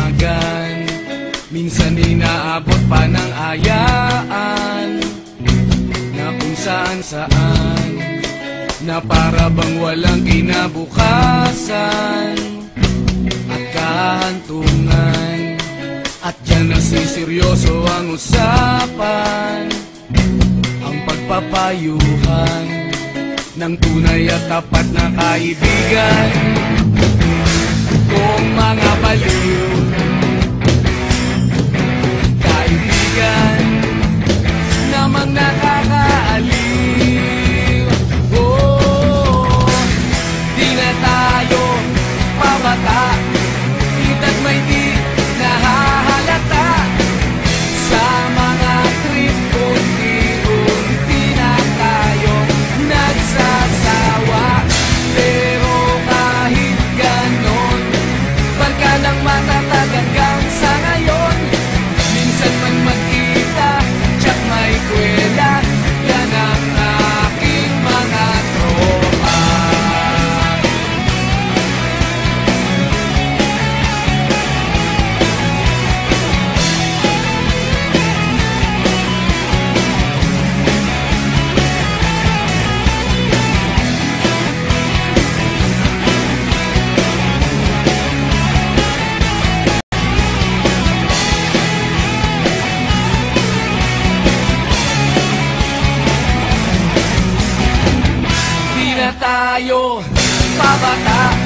magdamagan Minsan inaabot pa ng ayaan Na kung saan saan Na para bang walang kinabukasan At kahantungan. At dyan nasiseryoso ang usapan Ang pagpapayuhan ng tunay at tapat na kaibigan na tayo pabata